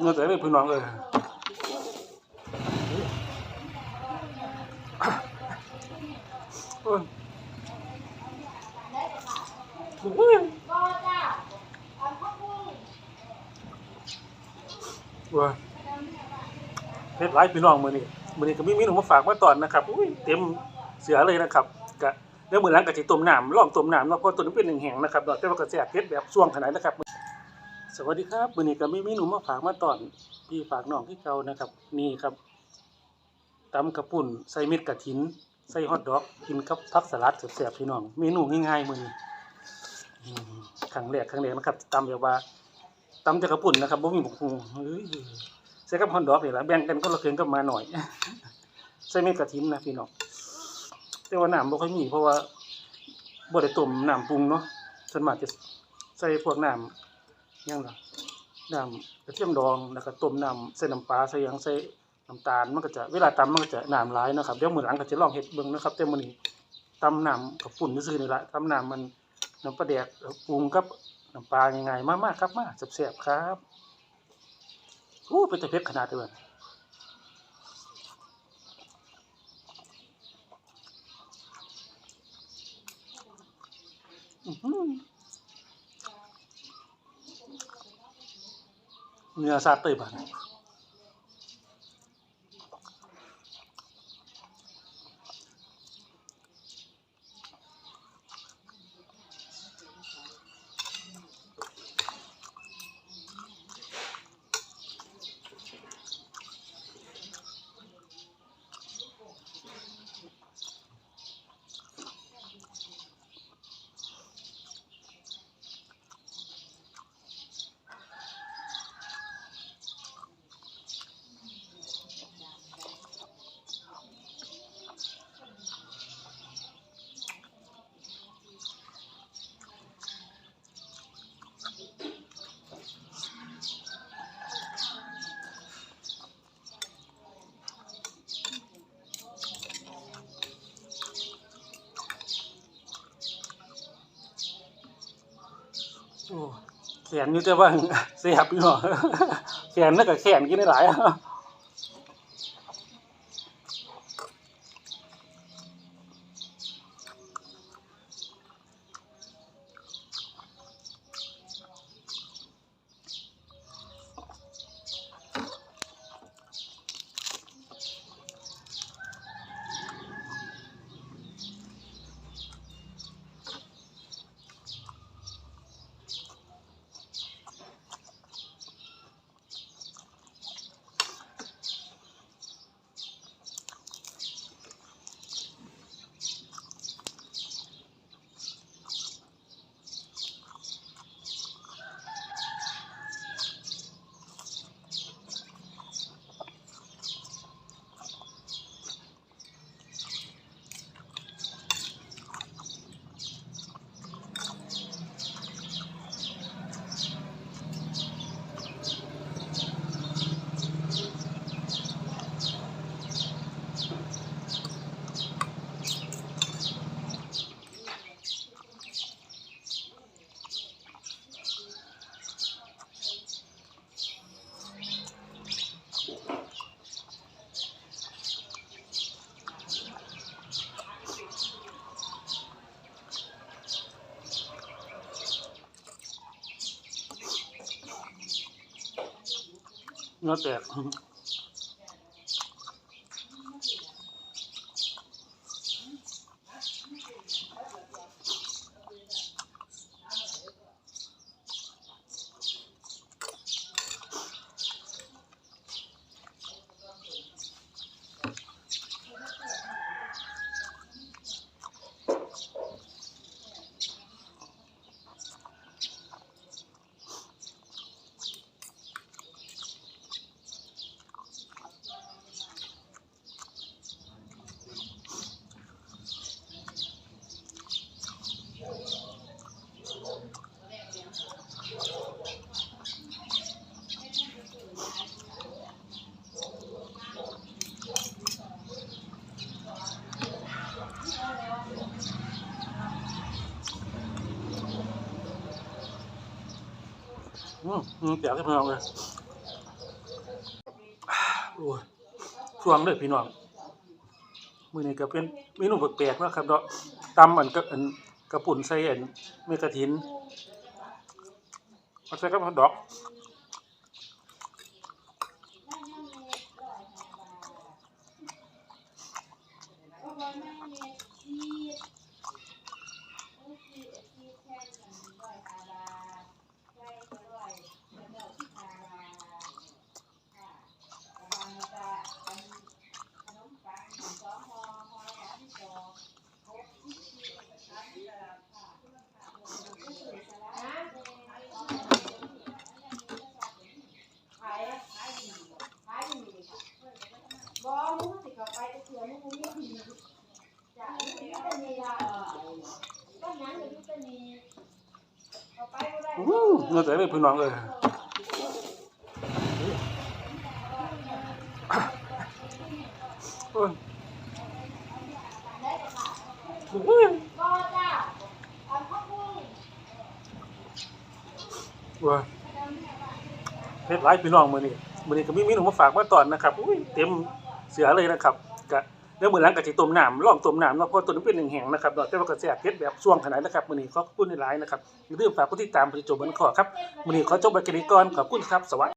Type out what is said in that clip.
เงินแต่ไม่พี่น้องเลยโอ้ยอุ้ยว้าเพชรไลฟ์พี่น้องมือนี้มือนี้ก็มีเมนูมาฝากมาตอนนะครับอุ้ยเต็มเสือเลยนะครับกะเดี๋ยวมือหลังก็จะต้มน้ำลองต้มน้ำเนาะเพราะตัวนี้เป็นหนึ่งแห้งนะครับแต่ว่าก็แซ่บเพชรแบบช่วงขนาดนะครับ สวัสดีครับวันนี้ก็มีเมนูมาฝากมาตอนพี่ฝากน้องที่เก่านะครับ นี่ครับตำกระปุ่นใส่เม็ดกระถิน ใส่ฮอทดอกกินกับผักสลัดแซ่บๆพี่น้อง เมนูง่ายๆมือนี้อืมครั้งแรกครั้งแรกนะครับตำแบบว่าตำแต่กระปุ่นนะครับบ่มีหมกฮูเฮ้ยใส่กับฮอทดอกนี่ล่ะแบ่งกันคนละครึ่งกับมาหน่อย ใส่เม็ดกระถินนะพี่น้องแต่ว่าน้ำบ่ค่อยมีเพราะว่าบ่ได้ต้มน้ำปรุงเนาะส่วนมากจะใส่พวกน้ำ ยังล่ะน้ำกระเทียมดองแล้วก็ต้มน้ำใส่น้ำปลาใส่ยังใส่น้ำตาลมันก็จะเวลาตำมันก็จะน้ำหลายนะครับเดี๋ยวมือหลังก็จะลองเฮ็ดเบิ่งนะครับแต่มื้อนี้ตำน้ำกับปุ่นซื่อนี่ละตำน้ำมันน้ำปลาแดกปรุงกับน้ำปลายังไงมากๆครับมาแซ่บๆครับโอ้เป็นต่เผ็ดขนาดเลยว่ะอื้อ หือเเตยนโอ้แขนอยู่แต่ว่าเสียบอยู่เนาะแขนแล้วก็แขนกินได้หลาย เนื้อแตก อืมอืมแกให้พน้อเลยโอ้ยช่วงเลยพี่น้อง มือนี้ก็เป็นมีหนูแปลกมากครับเนาะตำอันกับอันกระปุ่นใส่อันเมกะทินเาใส่กับดอก เงือแต่เลยพี่น้องเลยโอ้ยอุ้ยเอาพักบุ้งว้าเฮ็ดหลายพี่น้องมือนี้มื้อนี้ก็มีเมนูมาฝากมาตอนนะครับอุ้ยเต็มเสือเลยนะครับก็ เดี๋ยวมื้อหลังก็สิต้มน้ำล่องต้มน้ำเนาะเพราะตัวนี้เป็นแห่งนะครับเนาะแต่ว่ากระแสเผ็ดแบบช่วงขนาดนะครับมือนี้ขอบคุณหลายๆนะครับอย่าลืมฝากกดติดตามไปจบบันขอครับมือนี้ขอจบไปแค่นี้ก่อนขอบคุณครับสวัสดี